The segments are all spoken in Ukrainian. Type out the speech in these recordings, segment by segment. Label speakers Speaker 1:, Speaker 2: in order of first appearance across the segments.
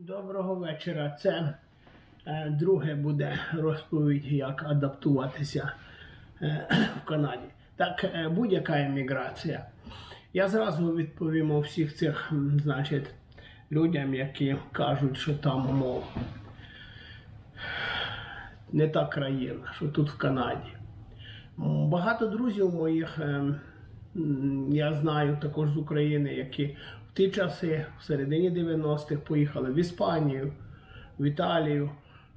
Speaker 1: Доброго вечора. Це е, друге буде розповідь, як адаптуватися е, в Канаді. Так, е, будь-яка еміграція. Я зразу відповім у всіх цих, значить, людям, які кажуть, що там, мов, не та країна, що тут в Канаді. Багато друзів моїх, е, я знаю також з України, які ті часи, в середині 90-х, поїхали в Іспанію, в Італію,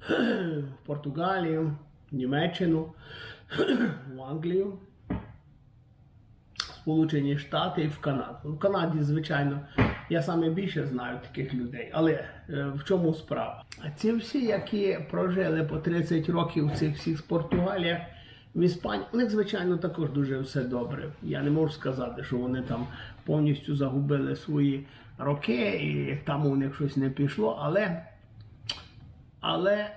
Speaker 1: в Португалію, в Німеччину, в Англію, Сполучені Штати і в Канаду. В Канаді, звичайно, я саме більше знаю таких людей. Але е, в чому справа? Ці всі, які прожили по 30 років в цих всіх Португаліях, в Іспанії, у них, звичайно, також дуже все добре. Я не можу сказати, що вони там повністю загубили свої роки і там у них щось не пішло, але, але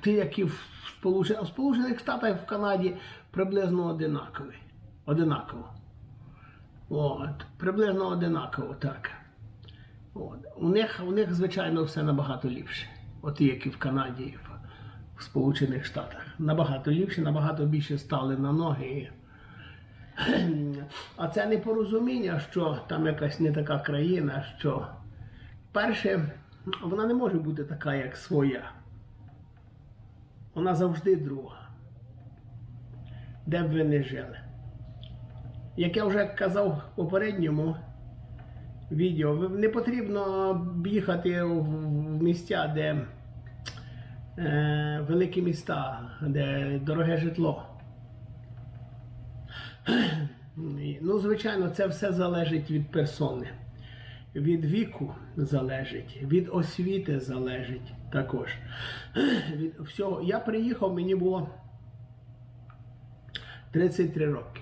Speaker 1: ті, які в Сполучених, в Сполучених Штатах в Канаді приблизно одинакові. Одинаково. От, приблизно одинаково, так. От. У, них, у них, звичайно, все набагато ліпше. От як і в Канаді, в Сполучених Штатах. Набагато ліпше, набагато більше стали на ноги. А це непорозуміння, що там якась не така країна, що перше, вона не може бути така, як своя. Вона завжди друга. Де б ви не жили. Як я вже казав в попередньому відео, не потрібно їхати в, місця, де великі міста, де дороге житло. Ну, звичайно, це все залежить від персони. Від віку залежить, від освіти залежить також. Від всього. Я приїхав, мені було 33 роки.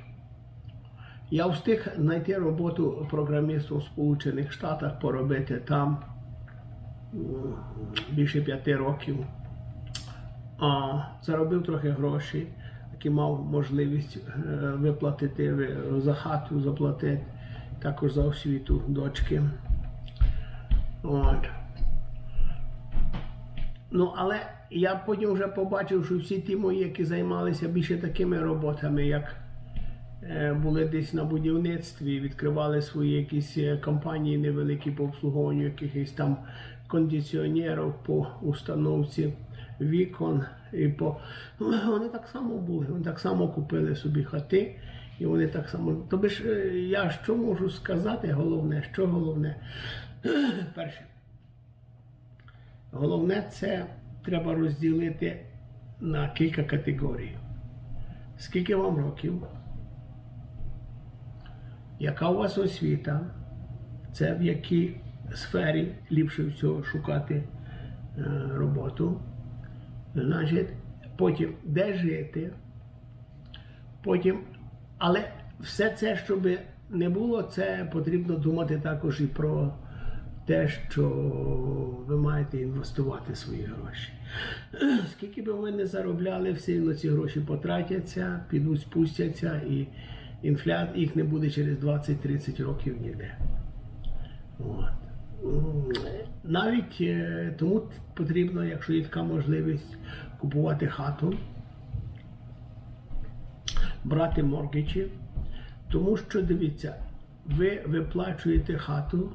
Speaker 1: Я встиг знайти роботу програміста у Сполучених Штатах, поробити там більше п'яти років. А, заробив трохи грошей, які мав можливість е, виплатити за хату, заплатити, також за освіту дочки. От. Ну, але я потім вже побачив, що всі ті мої, які займалися більше такими роботами, як е, були десь на будівництві, відкривали свої якісь е, компанії невеликі по обслуговуванню якихось там кондиціонерів по установці вікон. І по... Ну, Вони так само були, вони так само купили собі хати, і вони так само. Тобі ж е, я що можу сказати, головне, що головне? Перше. Головне, це треба розділити на кілька категорій. Скільки вам років? Яка у вас освіта? Це в якій сфері ліпше всього шукати е, роботу? Значить, потім де жити? Потім, але все це, щоб не було, це потрібно думати також і про те, що ви маєте інвестувати свої гроші. Скільки би ви не заробляли, все одно ці гроші потратяться, підуть, спустяться, і інфля... їх не буде через 20-30 років ніде. От. Навіть е, тому потрібно, якщо є така можливість, купувати хату, брати моргічі, тому що дивіться, ви виплачуєте хату,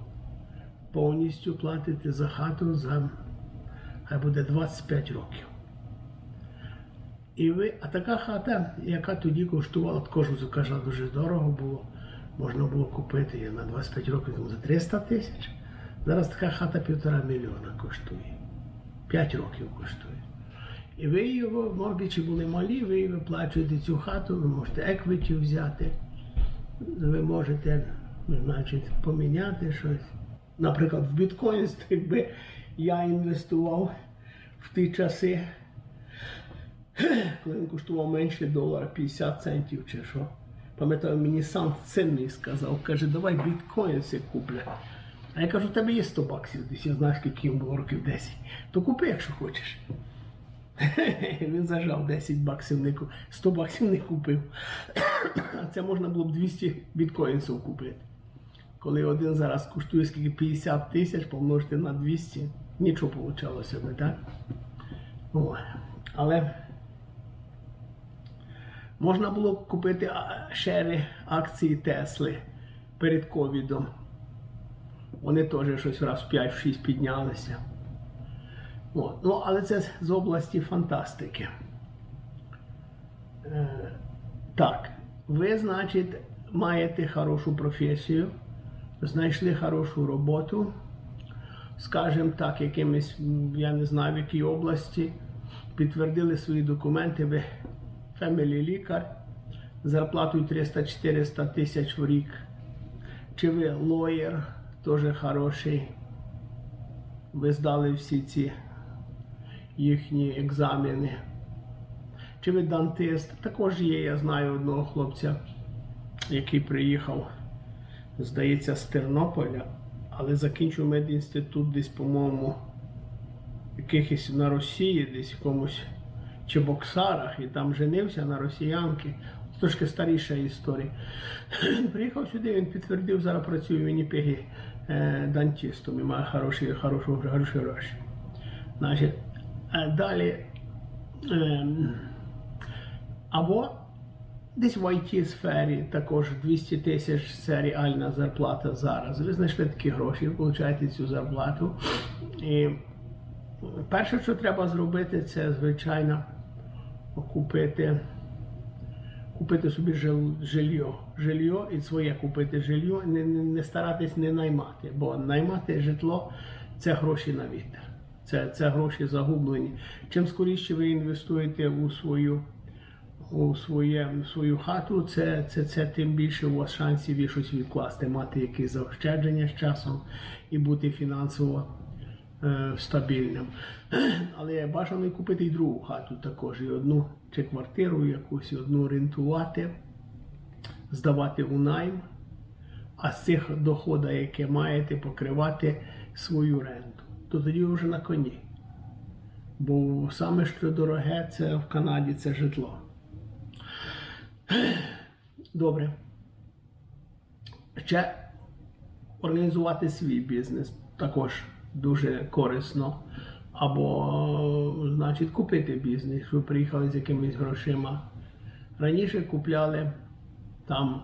Speaker 1: повністю платите за хату за хай буде 25 років. І ви, а така хата, яка тоді коштувала, також каже, дуже дорого було, можна було купити на 25 років тому за 300 тисяч. Зараз така хата півтора мільйона коштує. 5 років коштує. І ви його, моргічі були малі, ви виплачуєте цю хату, ви можете еквіті взяти, ви можете, ну, значить, поміняти щось. Наприклад, в біткоін, якби я інвестував в ті часи, коли він коштував менше долара 50 центів чи що. Пам'ятаю, мені сам син мій сказав, каже, давай біткоін купля. А я кажу, в тебе є 100 баксів, десь я знаю, скільки йому було років 10. То купи, якщо хочеш. Він зажав 10 баксів, не ку- 100 баксів не купив. Це можна було б 200 біткоїнсів купити. коли один зараз коштує скільки 50 тисяч, помножити на 200, нічого получалося би, так? О, але можна було купити шери акції Тесли перед ковідом. Вони теж щось раз в 5-6 піднялися. От. Ну, але це з- області фантастики. Е, так, ви, значить, маєте хорошу професію, знайшли хорошу роботу, скажімо так, якимось, я не знаю, в якій області, підтвердили свої документи, ви фемілі лікар, зарплатою 300-400 тисяч в рік. Чи ви лоєр, теж хороший. Ви здали всі ці їхні екзамени. Чи ви дантист? Також є, я знаю одного хлопця, який приїхав, здається, з Тернополя, але закінчив медінститут десь, по-моєму, якихось на Росії, десь в якомусь чи боксарах, і там женився на росіянки. Трошки старіша історія. Приїхав сюди, він підтвердив, зараз працює в Вінніпегі дантистом і має хороші, хороші, хороші гроші. Значить, а далі. ем, або десь в it сфері також 200 тисяч це реальна зарплата зараз. Ви знайшли такі гроші, ви получаєте цю зарплату. І перше, що треба зробити, це звичайно купити, купити собі жил- жилье. Жилье і своє купити жилье, не, не, старатись не наймати, бо наймати житло це гроші на вітер. Це, це гроші загублені. Чим скоріше ви інвестуєте у свою у своє, в свою хату, це, це, це тим більше у вас шансів є щось відкласти, мати якісь заощадження з часом і бути фінансово стабільним. Але бажано і купити і другу хату також, і одну чи квартиру якусь, і одну рентувати, здавати у найм, а з цих доходів, які маєте, покривати свою ренту. То тоді вже на коні. Бо саме що дороге це в Канаді це житло. Добре. Ще організувати свій бізнес також дуже корисно. Або, значить, купити бізнес, ви приїхали з якимись грошима. Раніше купляли там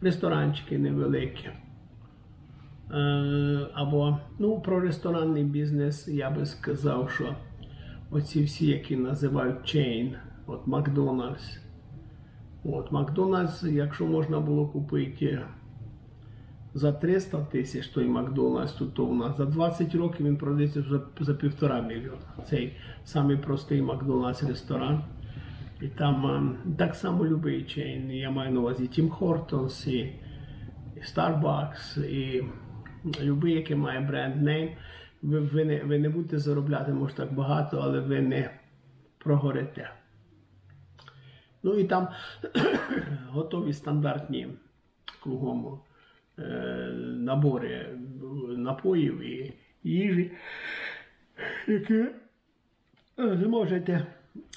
Speaker 1: ресторанчики невеликі. Е, Або, ну, про ресторанний бізнес я би сказав, що оці всі, які називають chain, от Макдональдс. От, Макдональдс, якщо можна було купити за 300 тисяч той Макдональдс, нас за 20 років він продається за, за півтора мільйона. Цей самий простий Макдональдс ресторан. І там ем, так само любий чейн. Я маю на увазі Тім Хортонс, і, Starbucks, і любий, який має бренд нейм. Ви, ви, не, ви не будете заробляти, може так багато, але ви не прогорите. Ну і там готові стандартні кругом е, набори напоїв і їжі, які е, ви можете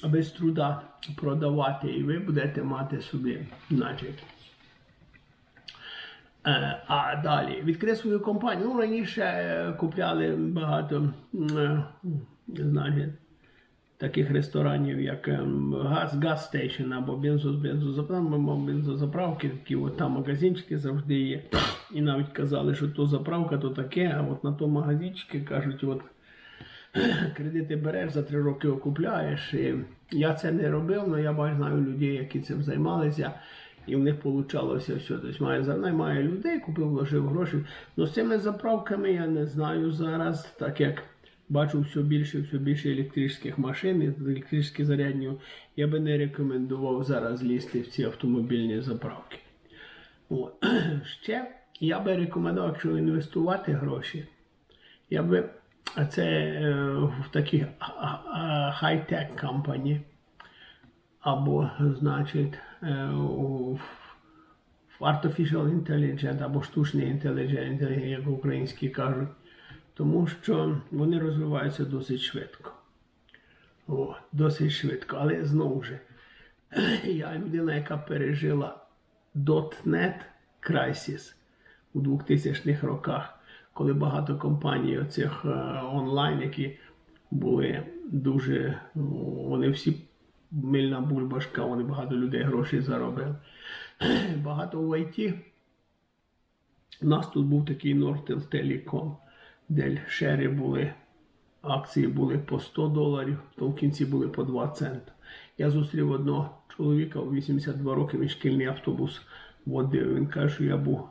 Speaker 1: без труда продавати, і ви будете мати собі, значить. Е, А далі відкрити свою компанію. Ну, раніше е, купляли багато е, значить, таких ресторанів, як ем, газ, газ стейшн або бензо, бензозаправки, бензозаправки, такі от там магазинчики завжди є. І навіть казали, що то заправка, то таке, а от на то магазинчики кажуть, от кредити береш, за три роки окупляєш. І я це не робив, але я бачу, знаю людей, які цим займалися. І в них вийшло все. Тобто має наймає людей, купив, вложив гроші. Ну з цими заправками я не знаю зараз, так як бачу все більше, все більше електричних машин, електричні зарядні. Я би не рекомендував зараз лізти в ці автомобільні заправки. От. Ще я би рекомендував, якщо інвестувати гроші, я би це е, в такі хай-тек компанії, або, значить, е, в artificial intelligence або штучний інтелігент, як українські кажуть, тому що вони розвиваються досить швидко. О, досить швидко. Але знову ж, я людина, яка пережила .NET Crisis. у 2000-х роках, коли багато компаній оцих е, онлайн, які були дуже, вони всі мильна бульбашка, вони багато людей грошей заробили. Багато в ІТ. У нас тут був такий Nortel Telecom, де шери були, акції були по 100 доларів, то в кінці були по 2 цента. Я зустрів одного чоловіка у 82 роки, він шкільний автобус водив. Він каже, що я був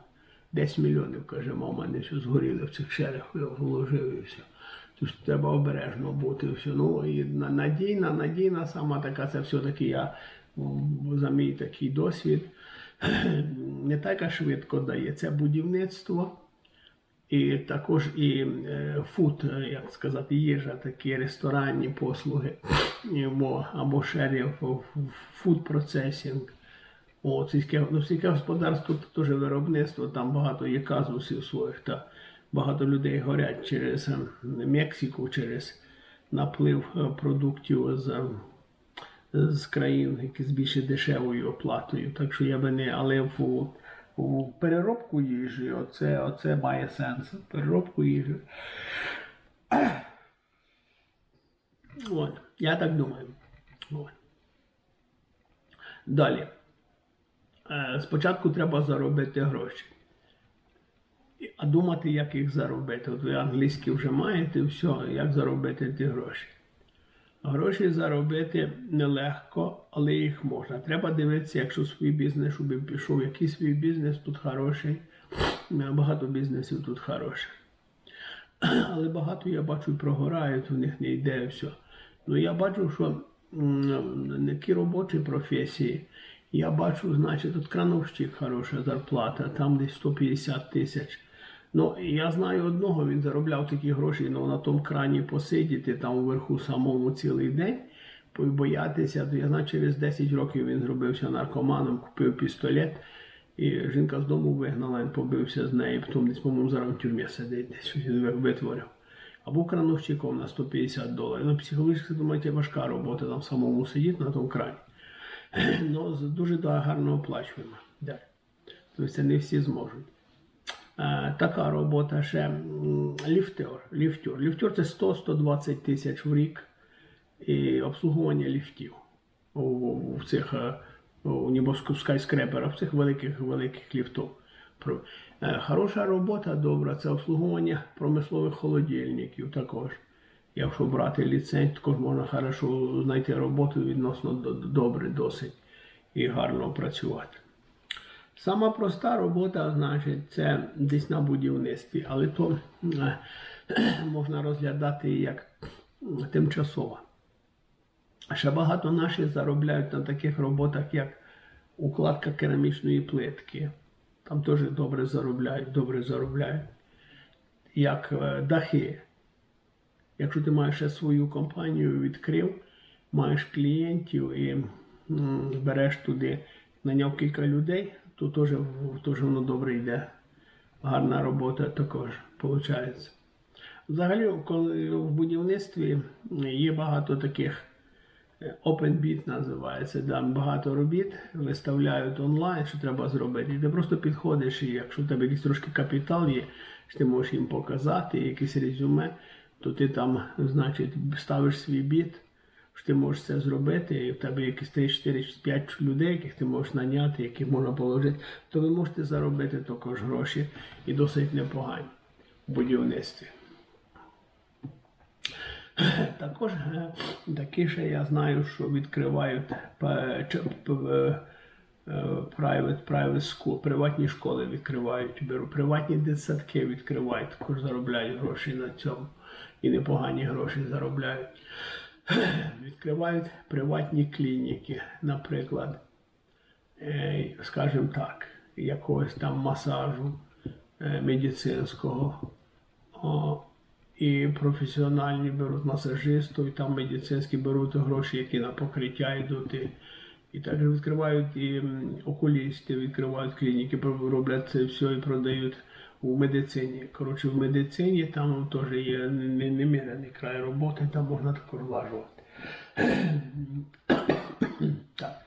Speaker 1: 10 мільйонів, каже, мав мене все згоріли в цих шерах, я вложив і все. Тож треба обережно бути. Все. Ну і надійна, надійна сама така, це все-таки я за мій такий досвід. Не так швидко дає. Це будівництво. І також і е, фуд, е, як сказати, їжа, такі ресторанні послуги, або шерів, фуд процесінг. О, сільське, ну, сільське господарство теж виробництво, там багато є казусів своїх, та багато людей горять через е, Мексику, через наплив е, продуктів з, е, з країн, які з більш дешевою оплатою. Так що я би не, але в, в переробку їжі, оце, оце має сенс. Переробку їжі. От, я так думаю. От. Далі. Е, Спочатку треба заробити гроші. А думати, як їх заробити. От ви англійські вже маєте, все, як заробити ті гроші. Гроші заробити нелегко, але їх можна. Треба дивитися, якщо свій бізнес, щоб пішов якийсь свій бізнес тут хороший. Багато бізнесів тут хороших. Але багато я бачу прогорають, у них не йде все. Ну я бачу, що ті робочі професії. Я бачу, значить, тут крановщик хороша зарплата, там десь 150 тисяч. Ну, я знаю одного, він заробляв такі гроші, ну на тому крані посидіти там вверху самому цілий день, бо- боятися, то я знаю, через 10 років він зробився наркоманом, купив пістолет, і жінка з дому вигнала, він побився з нею, потім десь, по-моєму, зараз в тюрмі сидить, десь він витворив. Або крановщиком на 150 доларів. Ну, психологічно, думаєте, важка робота там самому сидіти на тому крані. Ну, дуже гарно оплачуємо. Да. Тобто це не всі зможуть. Е, така робота ще ліфтер. Ліфтер. Ліфтер це 100-120 тисяч в рік і обслуговування ліфтів у, у, цих е, у скайскреперах, в цих великих великих ліфтів. Е, Хороша робота добра, це обслуговування промислових холодильників також. Якщо брати ліцензію, також можна хорошо знайти роботу відносно добре досить і гарно працювати. Сама проста робота, значить, це десь на будівництві, але то е, можна розглядати як тимчасова. Ще багато наших заробляють на таких роботах, як укладка керамічної плитки. Там теж добре заробляють, добре заробляють. Як е, дахи. Якщо ти маєш ще свою компанію, відкрив, маєш клієнтів і береш туди, наняв кілька людей, то теж, теж воно добре йде. Гарна робота також виходить. Взагалі, коли в будівництві є багато таких open bid називається, там багато робіт виставляють онлайн, що треба зробити. І ти просто підходиш, і якщо в тебе якийсь трошки капітал є, що ти можеш їм показати, якесь резюме, то ти там, значить, ставиш свій біт, що ти можеш це зробити, і в тебе якісь 3, 4, 5 людей, яких ти можеш наняти, яких можна положити, то ви можете заробити також гроші і досить непогані в будівництві. Також е, такі ще я знаю, що відкривають е, е, private, private school, приватні школи відкривають, беру, приватні дитсадки відкривають, також заробляють гроші на цьому. І непогані гроші заробляють. Відкривають приватні клініки, наприклад, скажімо так, якогось там масажу медицинського. І професіональні беруть масажистів, і там медицинські беруть гроші, які на покриття йдуть. І, і також відкривають і окулісти, відкривають клініки, роблять це все і продають у медицині. Коротше, в медицині там теж є не- немірений край роботи, там можна також влажувати. так.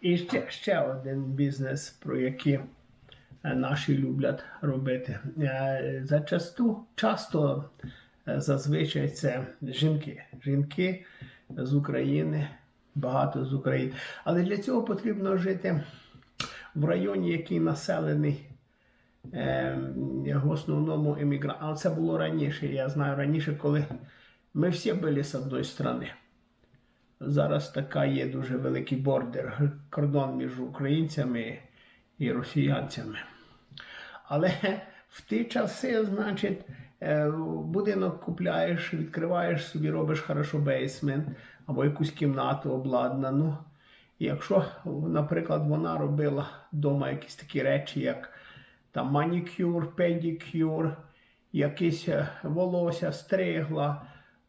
Speaker 1: І ще, ще один бізнес, про який наші люблять робити. Е, Зачасту часто е, зазвичай це жінки. Жінки з України, багато з України. Але для цього потрібно жити в районі, який населений е, в основному емігрантами. Але це було раніше. Я знаю раніше, коли ми всі були з одної сторони. Зараз така є дуже великий бордер, кордон між українцями і росіянцями. Але в ті часи, значить, е, будинок купляєш, відкриваєш собі, робиш хорошо бейсмент або якусь кімнату обладнану. Якщо, наприклад, вона робила вдома якісь такі речі, як там манікюр, педикюр, якісь е, волосся стригла,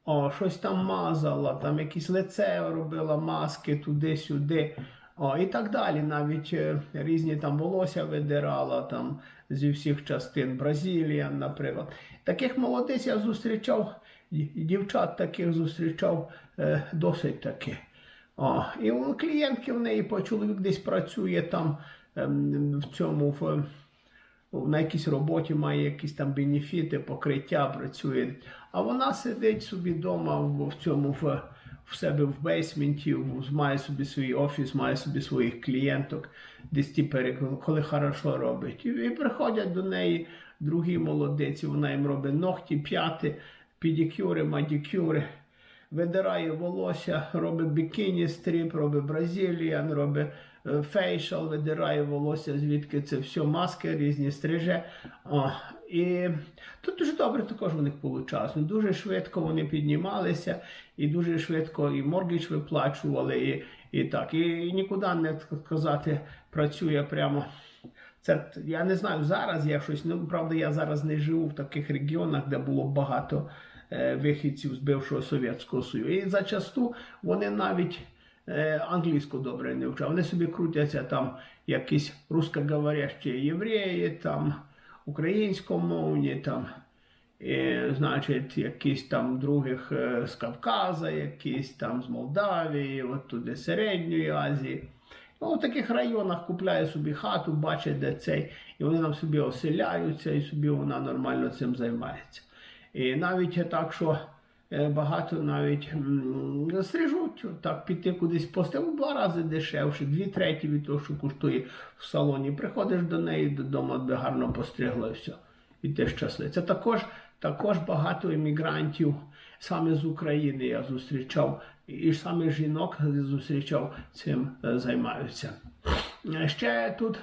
Speaker 1: о, щось там мазала, там якісь лице робила, маски туди-сюди. О, і так далі. Навіть е, різні там волосся видирала там зі всіх частин Бразилія, наприклад. Таких молодець я зустрічав, дівчат таких зустрічав е, досить таки. О, і у клієнтки в неї по чоловік десь працює там ем, в цьому в, на якійсь роботі має якісь там бенефіти, покриття працює. А вона сидить собі вдома в цьому в, в себе в бейсменті, має собі свій офіс, має собі своїх клієнток, десь ті коли хорошо робить. І, і приходять до неї другі молодиці, вона їм робить ногті, п'яти, педикюри, мадікюри видирає волосся, робить бікіні стріп, робить бразиліан, робить е, фейшал, видирає волосся, звідки це все, маски різні стриже. О, і тут дуже добре також у них вийшло. Дуже швидко вони піднімалися, і дуже швидко і моргіч виплачували, і, і так. І, і нікуди не сказати, працює прямо. Це я не знаю зараз. Я щось ну правда, я зараз не живу в таких регіонах, де було багато вихідців з бившого Совєтського Союзу. І зачасту вони навіть е, англійську добре не вчать. Вони собі крутяться там якісь русскоговорящі євреї, там українськомовні, там. І, значить, якісь там других е, з Кавказа, якісь там з Молдавії, от туди Середньої Азії. Ну, в таких районах купляє собі хату, бачить, де цей, і вони там собі оселяються, і собі вона нормально цим займається. І навіть так, що е, багато навіть стрижуть, так піти кудись пости, в два рази дешевше, дві треті від того, що коштує в салоні. Приходиш до неї додому, де гарно постригла і все. І ти щасливий. Це також, також багато іммігрантів саме з України я зустрічав, і саме жінок зустрічав цим е, займаються. Е, Ще тут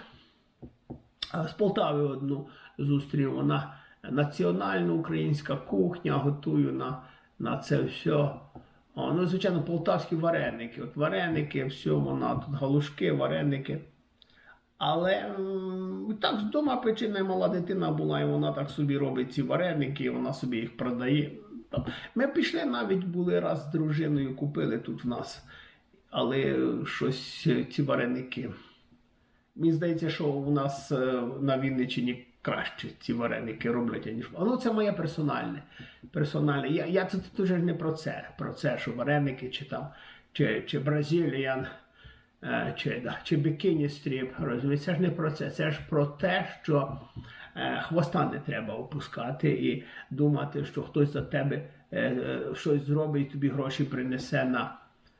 Speaker 1: з Полтави одну зустрів. Вона національна українська кухня, готую на, на це все. О, ну, звичайно, полтавські вареники. От вареники, все, вона тут галушки, вареники. Але так вдома печена мала дитина була, і вона так собі робить ці вареники, і вона собі їх продає. Ми пішли навіть були раз з дружиною, купили тут в нас. Але щось е, ці вареники. Мені здається, що у нас е, на Вінниччині краще ці вареники роблять, ніж. Ну це моє персональне. персональне. Я, я тут дуже не про це, про це, що вареники, чи там, чи, чи Бразиліян, е, чи, да, чи бікіні стріп. Це ж не про це. Це ж про те, що е, хвоста не треба опускати і думати, що хтось за тебе е, щось зробить, тобі гроші принесе на,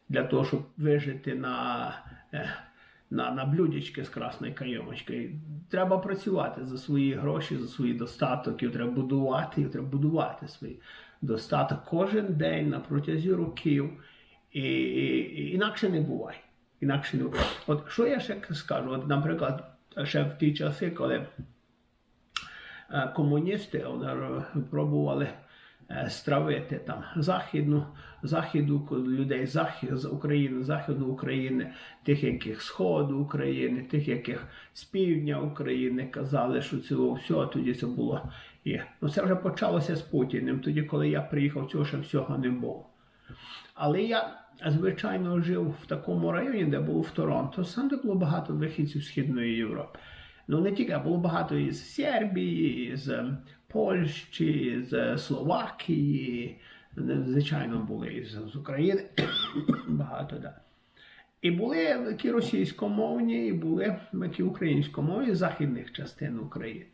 Speaker 1: для того, щоб вижити на. На, на блюдечки з красною кайомочкою. Треба працювати за свої гроші, за свої достаток, і треба будувати, і треба будувати свій достаток кожен день на протязі років. І, і, і інакше не буває. Інакше не буває. От що я ще скажу? От, наприклад, ще в ті часи, коли е, комуністи пробували стравити там західну, західу людей захід, з України, західну України, тих, яких сходу України, тих, яких з півдня України казали, що цього всього тоді це було. є. Ну це вже почалося з Путіним. Тоді, коли я приїхав, цього ще всього не було. Але я, звичайно, жив в такому районі, де був в Торонто, сам де було багато вихідців Східної Європи. Ну не тільки, а було багато із Сербії, із е, Польщі, з Словакії, звичайно, були з України. багато, да. І були які російськомовні, і були які українськомовні з західних частин України.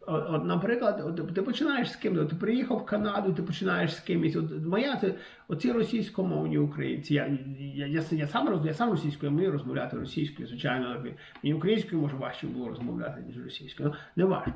Speaker 1: От, от, наприклад, от, ти починаєш з ким? Ти приїхав в Канаду, ти починаєш з кимось. От, моя це оці російськомовні українці. Я, я, я, я, сам, роз- я сам російською, вмію розмовляти російською, звичайно. Мені українською може важче було розмовляти, ніж російською. Ну, не важко.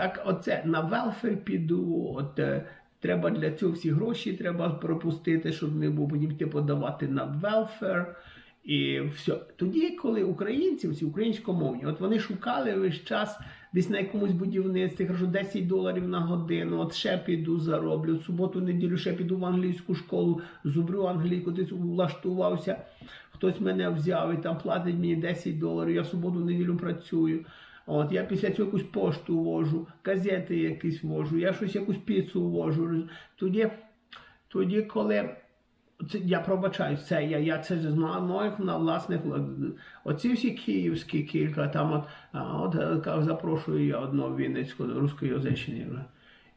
Speaker 1: Так, оце на велфер піду, от е, треба для цього всі гроші треба пропустити, щоб не було потім йти подавати на велфер. І все. Тоді, коли українці, всі українськомовні, от вони шукали весь час десь на якомусь будівництві, кажу, 10 доларів на годину, от ще піду зароблю, в суботу, неділю ще піду в англійську школу, зубрю англійську, десь влаштувався, хтось мене взяв і там платить мені 10 доларів, я в суботу, неділю працюю. От я після цього якусь пошту вожу, газети якісь вожу, я щось якусь піцу вожу. Тоді, тоді коли це, я пробачаю це, я, я це з мо- моїх на власних вла- оці всі київські кілька, там от, а, от е, ка- запрошую я одного Вінницького русскоязичного.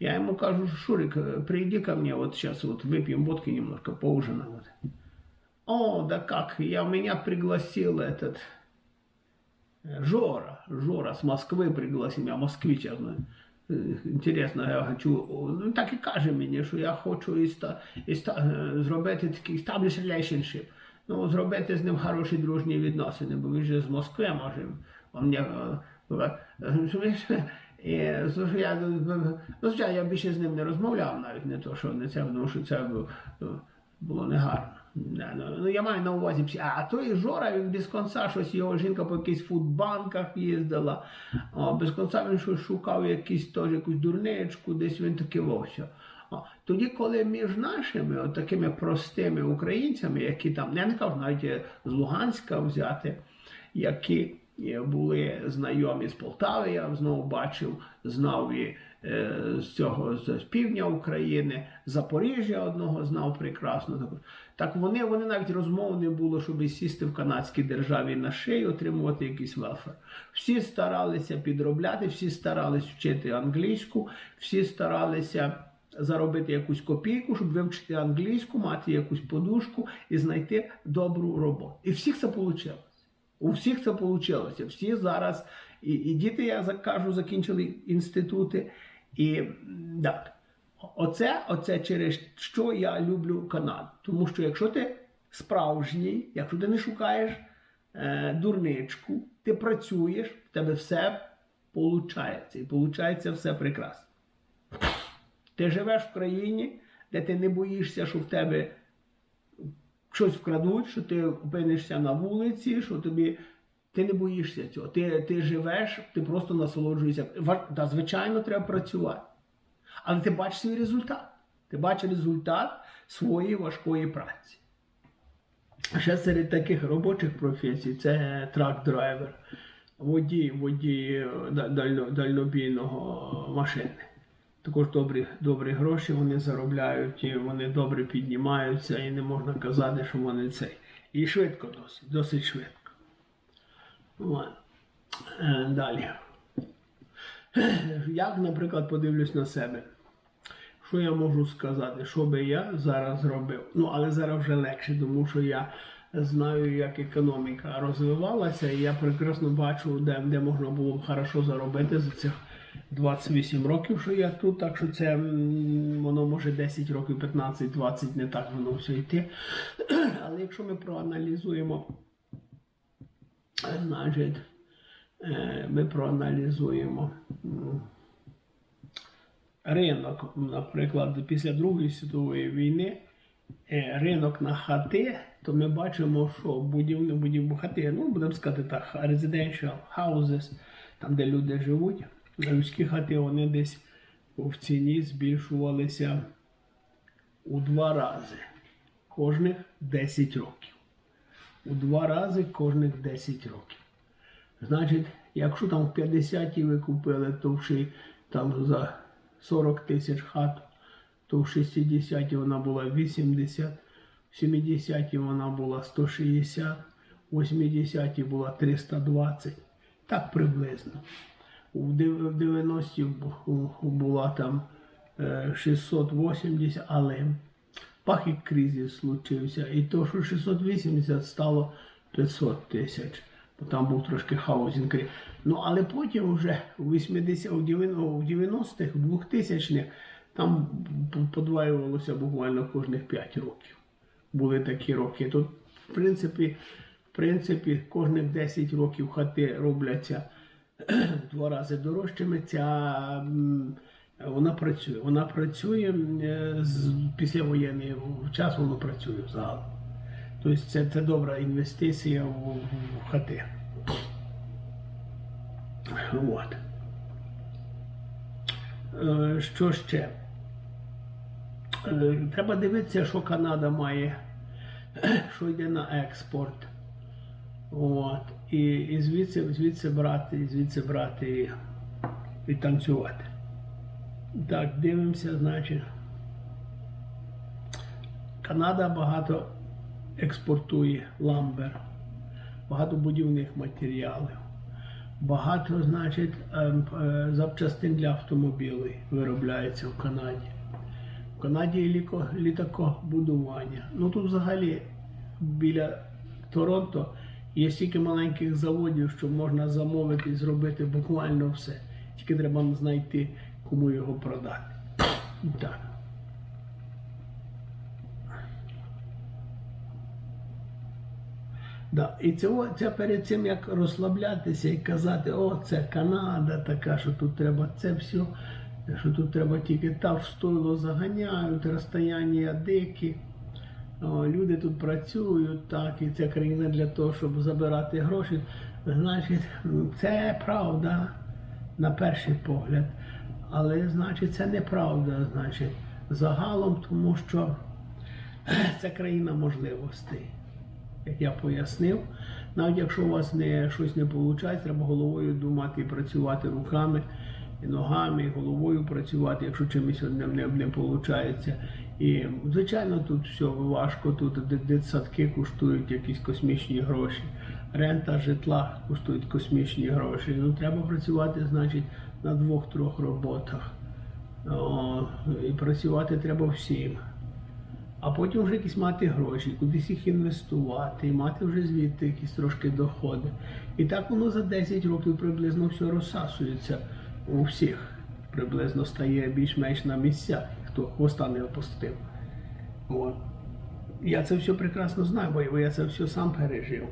Speaker 1: Я ему кажу, Шурик, э, приди ко мне, вот сейчас вот выпьем водки немножко, поужинаем. Вот. О, да как, я меня пригласил этот э, Жора, Жора с Москвы пригласил, я москвич, я знаю. Е, Інтересно, я хочу, ну так і каже мені, що я хочу іста, іста, е, зробити такий establish relationship. Ну, зробити з ним хороші дружні відносини, бо він же з Москви може. Он е, е, я, ну, звичайно, я більше з ним не розмовляв, навіть не то, що не це, тому що це було негарно. Ну, я маю на увазі, а той Жора, він без конца щось, його жінка по якихось фудбанках їздила, о, без конца він щось шукав якісь теж якусь дурничку, десь він таки вовся. Тоді, коли між нашими от такими простими українцями, які там, я не кажу навіть е, з Луганська взяти, які е, були знайомі з Полтави, я знову бачив, знав і з цього з півдня України, Запоріжжя одного знав прекрасно. Так вони, вони навіть розмов не було, щоб сісти в канадській державі на шию, отримувати якийсь велфер. Всі старалися підробляти, всі старалися вчити англійську, всі старалися заробити якусь копійку, щоб вивчити англійську, мати якусь подушку і знайти добру роботу. І всіх це вийшло. У всіх це вийшло. Всі зараз, і, і діти, я кажу, закінчили інститути. І так. Оце, оце через що я люблю Канаду. Тому що якщо ти справжній, якщо ти не шукаєш е, дурничку, ти працюєш, в тебе все виходить. І виходить все прекрасно. Ти живеш в країні, де ти не боїшся, що в тебе щось вкрадуть, що ти опинишся на вулиці, що тобі. Ти не боїшся цього. Ти, ти живеш, ти просто насолоджуєшся. Та, звичайно, треба працювати. Але ти бачиш свій результат. Ти бачиш результат своєї важкої праці. Ще серед таких робочих професій це трак-драйвер, водій, водій е, дально, дальнобійного машини. Також добрі, добрі гроші вони заробляють, і вони добре піднімаються, і не можна казати, що вони цей. І швидко досить, досить швидко. Е, Далі. Як, наприклад, подивлюсь на себе. Що я можу сказати? Що би я зараз зробив? Ну, але зараз вже легше, тому що я знаю, як економіка розвивалася, і я прекрасно бачу, де, де можна було б хорошо заробити за цих 28 років, що я тут. Так що це воно може 10 років, 15, 20, не так воно все йти. Але якщо ми проаналізуємо, значить, е, ми проаналізуємо. ринок, наприклад, після Другої світової війни, е, ринок на хати, то ми бачимо, що будівні будівлі хати, ну будемо сказати так, residential houses, там, де люди живуть, людські хати, вони десь в ціні збільшувалися у два рази кожних 10 років. У два рази кожних 10 років. Значить, якщо там в 50-ті ви купили, то в там за 40 тисяч хату, то в 60-ті вона була 80, в 70-ті вона була 160, в 80-ті була 320. Так приблизно. У в 90-ті бу- була там е, 680, але пахід кризис случився, і то, що 680 стало 500 тисяч. Бо там був трошки хаузінг. Ну, але потім вже у 80 у 90-х, у 2000-х, там п- подвоювалося буквально кожних 5 років. Були такі роки. Тут, в принципі, в принципі, кожних 10 років хати робляться два рази дорожчими. Ця вона працює. Вона працює е, з післявоєнний час, воно працює загалом. Тобто це, це добра інвестиція в, в хати. От. Е, Що ще? Е, Треба дивитися, що Канада має, що йде на експорт. От. І, і звідси, звідси брати, звідси брати і танцювати. Так, дивимося, значить. Канада багато експортує ламбер, багато будівних матеріалів, багато, значить, ем, е, запчастин для автомобілів виробляється в Канаді. В Канаді є літакобудування. Ну тут взагалі біля Торонто є стільки маленьких заводів, що можна замовити і зробити буквально все. Тільки треба знайти, кому його продати. Так. Да. І це, це перед цим як розслаблятися і казати, о, це Канада така, що тут треба це все, що тут треба тільки та в стойло заганяють, розстояння дикі. О, люди тут працюють, так, і ця країна для того, щоб забирати гроші. Значить, це правда на перший погляд. Але значить, це неправда, значить, загалом, тому що це країна можливостей як я пояснив. Навіть якщо у вас не, щось не виходить, треба головою думати і працювати руками, і ногами, і головою працювати, якщо чимось одним не, не виходить. І, звичайно, тут все важко, тут ди- дитсадки коштують якісь космічні гроші, рента житла коштують космічні гроші. Ну, треба працювати, значить, на двох-трьох роботах. О, і працювати треба всім а потім вже якісь мати гроші, кудись їх інвестувати, мати вже звідти якісь трошки доходи. І так воно за 10 років приблизно все розсасується у всіх. Приблизно стає більш-менш на місцях, хто хвоста не опустив. От. Я це все прекрасно знаю, бо я це все сам пережив.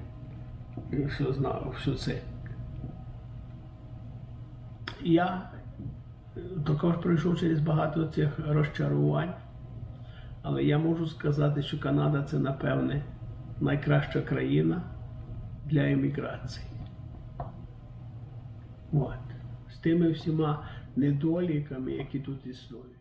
Speaker 1: Все знав, все це. Я також пройшов через багато цих розчарувань. Але я можу сказати, що Канада це, напевне, найкраща країна для еміграції. От. З тими всіма недоліками, які тут існують.